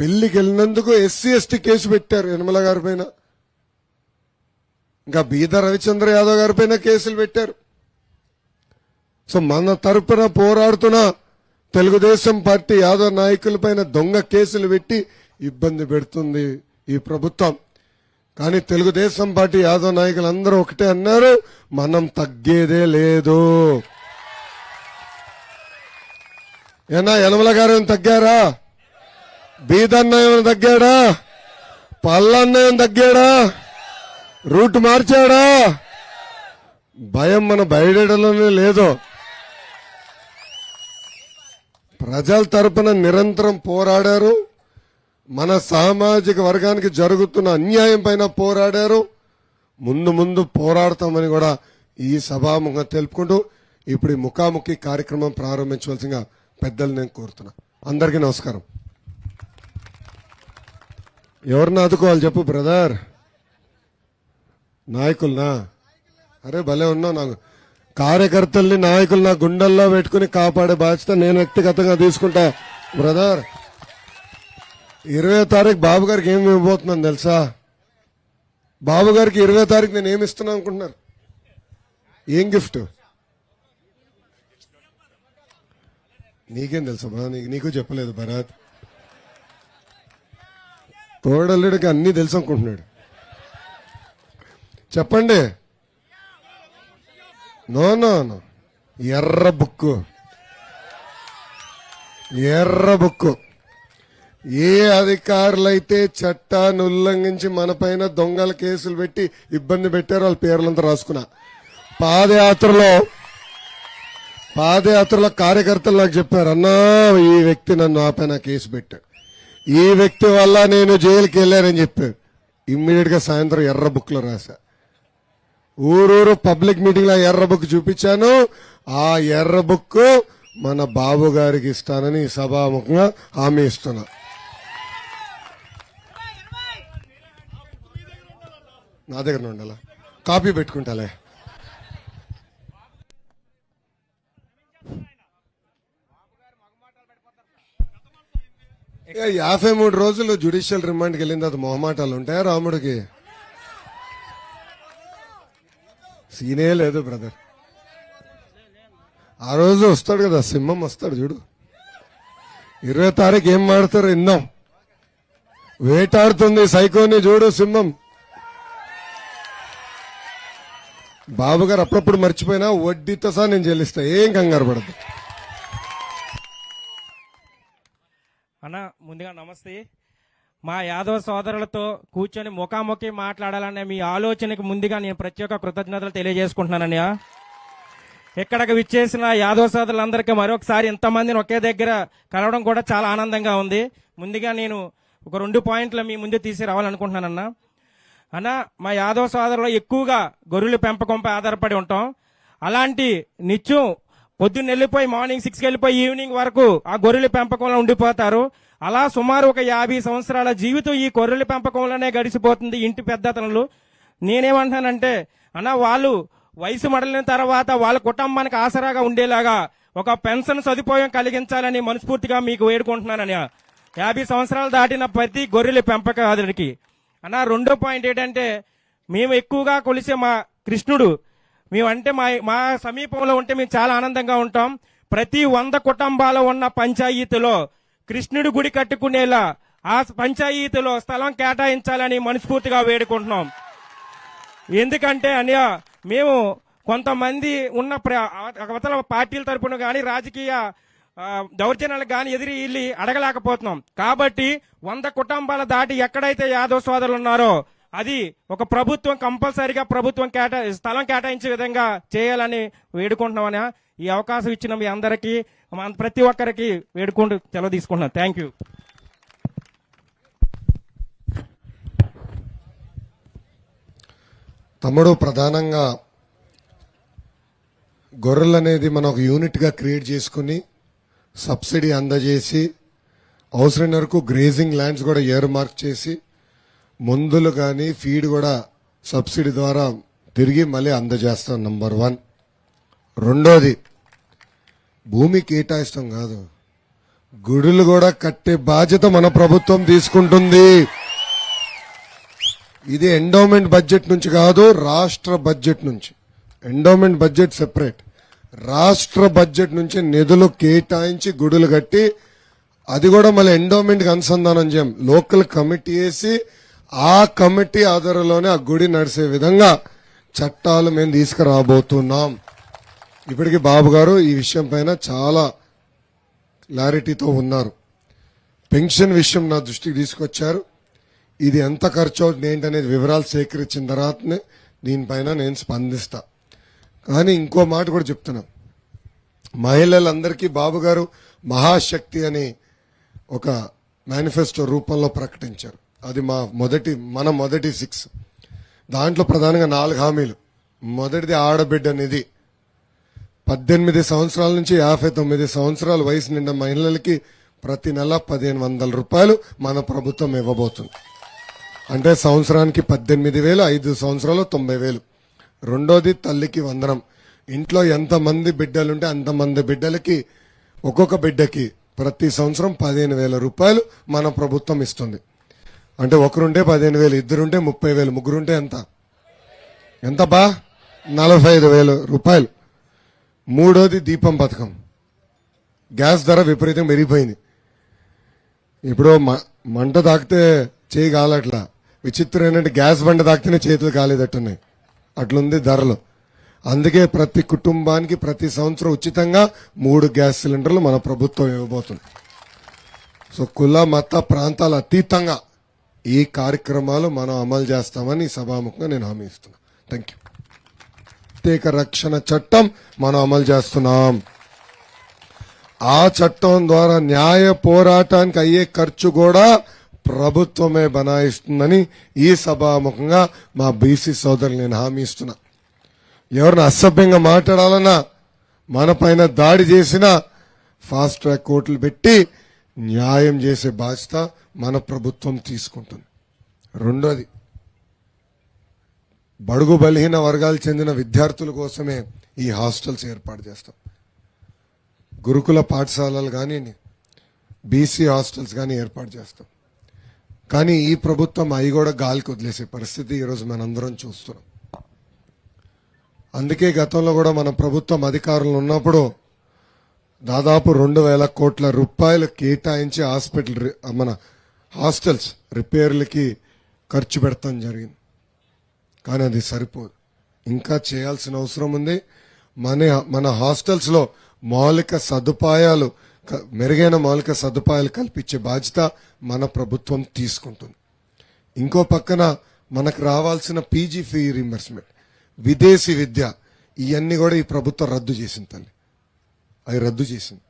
పెళ్ళికి వెళ్ళినందుకు SC ST case పెట్టారు యనమల గారి పైన. ఇంకా బీద రవిచంద్ర యాదవ్ గారి పైన కేసులు పెట్టారు. సో మన తరపున పోరాడుతున్న తెలుగుదేశం పార్టీ యాదవ్ నాయకుల పైన దొంగ కేసులు పెట్టి ఇబ్బంది పెడుతుంది ఈ ప్రభుత్వం. కానీ తెలుగుదేశం పార్టీ యాదవ్ నాయకులు అందరూ ఒకటే అన్నారు మనం తగ్గేదే లేదు. ఏనా యనమల గారు తగ్గారా? బీదన్న ఏమైనా తగ్గాడా? పల్లన్న ఏమైనా తగ్గాడా? రూట్ మార్చాడా? భయం మన బయటలోనే లేదు. ప్రజల తరపున నిరంతరం పోరాడారు. మన సామాజిక వర్గానికి జరుగుతున్న అన్యాయం పైన పోరాడారు. ముందు ముందు పోరాడతామని కూడా ఈ సభాముఖంగా తెలుపుకుంటూ ఇప్పుడు ఈ ముఖాముఖి కార్యక్రమం ప్రారంభించవలసిందిగా పెద్దలు నేను కోరుతున్నా. అందరికీ నమస్కారం. ఎవరిని ఆదుకోవాలి చెప్పు బ్రదర్? నాయకులనా? అరే భలే ఉన్నావు నాకు. కార్యకర్తల్ని నాయకులు నా గుండెల్లో పెట్టుకుని కాపాడే బాధ్యత నేను వ్యక్తిగతంగా తీసుకుంటా. బ్రదర్ ఇరవై తారీఖు బాబు గారికి ఏమి ఇవ్వబోతున్నాను తెలుసా? బాబు గారికి ఇరవై తారీఖు నేను ఏమి ఇస్తున్నా అనుకుంటున్నారు? ఏం గిఫ్ట్? నీకేం తెలుసా బా నీకు నీకు చెప్పలేదు భరత్. తోడల్లుడికి అన్ని తెలుసు అనుకుంటున్నాడు చెప్పండి. No no no. ఎర్ర బుక్కు. ఎర్ర బుక్కు. ఏ అధికారులైతే చట్టాన్ని ఉల్లంఘించి మన పైన దొంగల కేసులు పెట్టి ఇబ్బంది పెట్టారో వాళ్ళ పేర్లంతా రాసుకున్నా. పాదయాత్రలో పాదయాత్రలో కార్యకర్తలు నాకు చెప్పారు అన్నా ఈ వ్యక్తి నన్ను ఆపైన కేసు పెట్టాడు ఈ వ్యక్తి వల్ల నేను జైలుకి వెళ్ళానని చెప్పాడు. ఇమ్మీడియట్గా సాయంత్రం ఎర్ర బుక్లో రాశా. ఊరూరు పబ్లిక్ మీటింగ్లో ఎర్ర బుక్ చూపించాను. ఆ ఎర్ర బుక్ మన బాబు గారికి ఇస్తానని సభాముఖంగా హామీ ఇస్తున్నా. నా దగ్గర ఉండాలా కాపీ పెట్టుకుంటాలే. యాభై మూడు రోజులు జ్యుడిషియల్ రిమాండ్కి వెళ్ళిన తర్వాత మొహమాటాలు ఉంటాయా రాముడికి? సీనే లేదు బ్రదర్ ఆ రోజు వస్తాడు కదా సింహం వస్తాడు చూడు. ఇరవై తారీఖు ఏం మాడతారు విందాం వేటాడుతుంది సైకోని చూడు సింహం. బాబు గారు అప్పుడప్పుడు మర్చిపోయినా వడ్డీతో సహా నేను చెల్లిస్తా ఏం కంగారు పడదు అన్న ముందుగా నమస్తే. మా యాదవ సోదరులతో కూర్చొని ముఖాముఖి మాట్లాడాలనే మీ ఆలోచనకి ముందుగా నేను ప్రత్యేక కృతజ్ఞతలు తెలియజేసుకుంటున్నానన్నయ్య. ఇక్కడికి విచ్చేసిన యాదవ సోదరులందరికీ మరొకసారి ఇంతమందిని ఒకే దగ్గర కలవడం కూడా చాలా ఆనందంగా ఉంది. ముందుగా నేను ఒక రెండు పాయింట్లు మీ ముందు తీసుకురావాలనుకుంటున్నానన్న. అన్న మా యాదవ సోదరులు ఎక్కువగా గొర్రెల పెంపకంపై ఆధారపడి ఉంటాం. అలాంటి నిత్యం పొద్దున్న వెళ్ళిపోయి మార్నింగ్ సిక్స్కి వెళ్ళిపోయి ఈవినింగ్ వరకు ఆ గొర్రెల పెంపకంలో ఉండిపోతారు. అలా సుమారు ఒక యాభై సంవత్సరాల జీవితం ఈ గొర్రెల పెంపకంలోనే గడిచిపోతుంది ఇంటి పెద్దతనులు. నేనేమంటానంటే అన్న వాళ్ళు వయసు మడలిన తర్వాత వాళ్ళ కుటుంబానికి ఆసరాగా ఉండేలాగా ఒక పెన్షన్ సదుపాయం కలిగించాలని మనస్ఫూర్తిగా మీకు వేడుకుంటున్నానని యాభై సంవత్సరాలు దాటిన ప్రతి గొర్రెల పెంపకాదుడికి అన్న రెండో పాయింట్ ఏంటంటే మేము ఎక్కువగా కొలిసే మా కృష్ణుడు మేమంటే మా మా సమీపంలో ఉంటే మేము చాలా ఆనందంగా ఉంటాం. ప్రతి వంద కుటుంబాలు ఉన్న పంచాయతీలో కృష్ణుడి గుడి కట్టుకునేలా ఆ పంచాయతీలో స్థలం కేటాయించాలని మనస్ఫూర్తిగా వేడుకుంటున్నాం. ఎందుకంటే అన్య మేము కొంతమంది ఉన్న అవతల పార్టీల తరపున కానీ రాజకీయ దౌర్జన్యాలు దౌర్జన్యాలకు కానీ ఎదిరి వెళ్ళి అడగలేకపోతున్నాం. కాబట్టి వంద కుటుంబాల దాటి ఎక్కడైతే యాదవ్ సోదరులు ఉన్నారో అది ఒక ప్రభుత్వం కంపల్సరిగా ప్రభుత్వం కేటా స్థలం కేటాయించే విధంగా చేయాలని వేడుకుంటున్నామని ఈ అవకాశం ఇచ్చిన మీ అందరికీ ప్రతి ఒక్కరికి వేడుకుంటూ సెలవు తీసుకుంటున్నాను. Thank you. తమ్ముడు ప్రధానంగా గొర్రెలు అనేది మనం ఒక యూనిట్గా క్రియేట్ చేసుకుని సబ్సిడీ అందజేసి అవసరం వరకు గ్రేజింగ్ ల్యాండ్స్ కూడా ఇయర్ మార్క్ చేసి మందులు కానీ ఫీడ్ కూడా సబ్సిడీ ద్వారా తిరిగి మళ్ళీ అందజేస్తాం నంబర్ వన్ రెండోది భూమి కేటాయిస్తాం కాదు. గుడులు కూడా కట్టే బాధ్యత మన ప్రభుత్వం తీసుకుంటుంది. ఇది ఎండోమెంట్ బడ్జెట్ నుంచి కాదు రాష్ట్ర బడ్జెట్ నుంచి. ఎండోమెంట్ బడ్జెట్ సెపరేట్ రాష్ట్ర బడ్జెట్ నుంచి నిధులు కేటాయించి గుడులు కట్టి అది కూడా మళ్ళీ ఎండోమెంట్కి అనుసంధానం చేయం. లోకల్ కమిటీ వేసి ఆ కమిటీ ఆధారంలోనే ఆ గుడి నడిసే విధంగా చట్టాలు మేము తీసుకురాబోతున్నాం. ఇప్పటికి బాబు గారు ఈ విషయం పైన చాలా క్లారిటీతో ఉన్నారు. పెన్షన్ విషయం నా దృష్టికి తీసుకొచ్చారు. ఇది ఎంత ఖర్చు అవుతుంది ఏంటనేది వివరాలు సేకరించిన తర్వాతనే దీనిపైన నేను స్పందిస్తా. కానీ ఇంకో మాట కూడా చెప్తున్నా. మహిళలందరికీ బాబు గారు మహాశక్తి అని ఒక మేనిఫెస్టో రూపంలో ప్రకటించారు. అది మా మొదటి మన మొదటి సిక్స్ దాంట్లో ప్రధానంగా నాలుగు హామీలు. మొదటిది ఆడబిడ్డ నిధి. పద్దెనిమిది సంవత్సరాల నుంచి యాభై తొమ్మిది సంవత్సరాల వయసు నిండా మహిళలకి ప్రతి నెల పదిహేను వందల రూపాయలు మన ప్రభుత్వం ఇవ్వబోతుంది. అంటే సంవత్సరానికి పద్దెనిమిది వేలు ఐదు సంవత్సరాలు తొంభై వేలు. రెండోది తల్లికి వందనం. ఇంట్లో ఎంతమంది బిడ్డలుంటే అంతమంది బిడ్డలకి ఒక్కొక్క బిడ్డకి ప్రతి సంవత్సరం పదిహేను వేల రూపాయలు మన ప్రభుత్వం ఇస్తుంది. అంటే ఒకరుంటే పదిహేను వేలు ఇద్దరుంటే ముప్పై వేలు ముగ్గురుంటే ఎంత? ఎంత బా నలభై ఐదు వేలు రూపాయలు. మూడోది దీపం పథకం. గ్యాస్ ధర విపరీతం పెరిగిపోయింది. ఇప్పుడు మ- మంట తాకితే చేయి కాలట్లా. విచిత్రం ఏంటంటే గ్యాస్ బండ తాకితేనే చేతులు కాలేదట్టున్నాయి అట్లుంది ధరలు. అందుకే ప్రతి కుటుంబానికి ప్రతి సంవత్సరం ఉచితంగా మూడు గ్యాస్ సిలిండర్లు మన ప్రభుత్వం ఇవ్వబోతుంది. సో కుల మత ప్రాంతాల అతీతంగా ఈ కార్యక్రమాలు మనం అమలు చేస్తామని ఈ సభాముఖంగా నేను హామీ ఇస్తున్నాను థ్యాంక్ యూ ప్రత్యేక రక్షణ చట్టం మనం అమలు చేస్తున్నాం. ఆ చట్టం ద్వారా న్యాయ పోరాటానికి అయ్యే ఖర్చు కూడా ప్రభుత్వమే బనాయిస్తుందని ఈ సభాముఖంగా మా బీసీ సోదరులు నేను హామీ ఇస్తున్నా. ఎవరిని అసభ్యంగా మాట్లాడాలన్నా మన పైన దాడి చేసినా ఫాస్ట్ ట్రాక్ కోర్టులు పెట్టి న్యాయం చేసే బాధ్యత మన ప్రభుత్వం తీసుకుంటుంది. రెండోది బడుగు బలహీన వర్గాలు చెందిన విద్యార్థుల కోసమే ఈ హాస్టల్స్ ఏర్పాటు చేస్తాం. గురుకుల పాఠశాలలు కానీ బీసీ హాస్టల్స్ కానీ ఏర్పాటు చేస్తాం. కానీ ఈ ప్రభుత్వం అవి కూడా గాలికి వదిలేసే పరిస్థితి ఈరోజు మనందరం చూస్తున్నాం. అందుకే గతంలో కూడా మన ప్రభుత్వం అధికారులు ఉన్నప్పుడు దాదాపు రెండు వేల కోట్ల రూపాయలు కేటాయించి హాస్పిటల్ రి- మన హాస్టల్స్ రిపేర్లకి ఖర్చు పెడతాం జరిగింది. కానీ అది సరిపోదు. ఇంకా చేయాల్సిన అవసరం ఉంది. మన మన హాస్టల్స్లో మౌలిక సదుపాయాలు మెరుగైన మౌలిక సదుపాయాలు కల్పించే బాధ్యత మన ప్రభుత్వం తీసుకుంటుంది. ఇంకో పక్కన మనకు రావాల్సిన పీజీ ఫీ రీంబర్స్మెంట్ విదేశీ విద్య ఇవన్నీ కూడా ఈ ప్రభుత్వం రద్దు చేసింది తల్లి. అది రద్దు చేసింది.